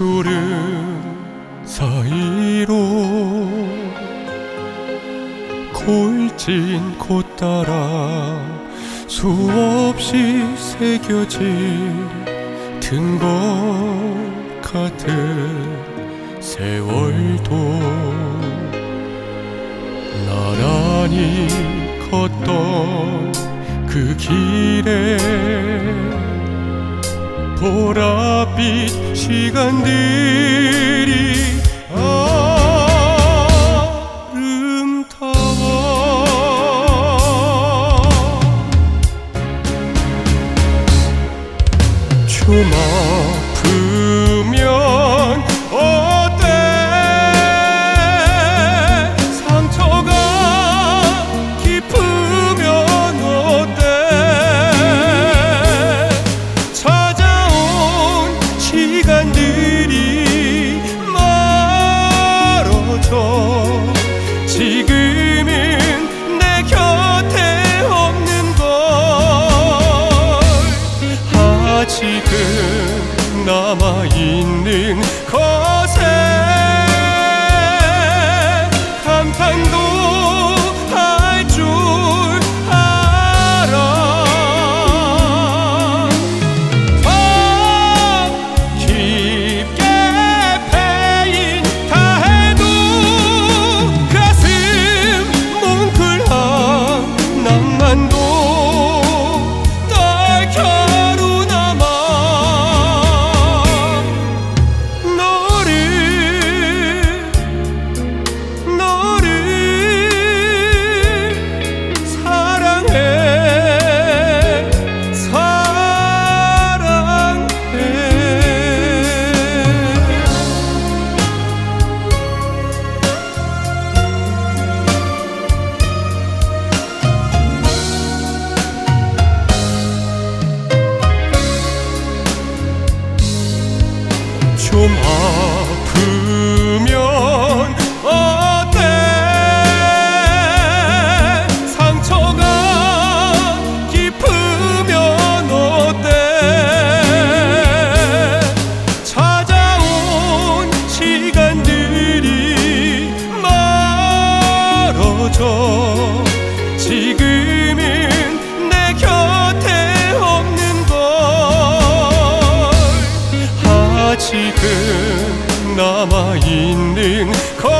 주름 사이로 골진 곳 따라 수없이 새겨진 등것 같은 세월도 나란히 걷던 그 길에 보랏빛 시간들이 아름다워. 주말 多么 Cold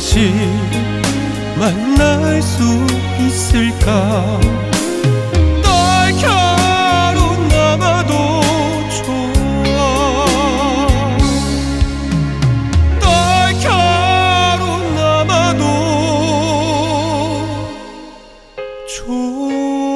다시 만날 수 있을까? 날카로 남아도 좋아. 날카로 남아도 좋아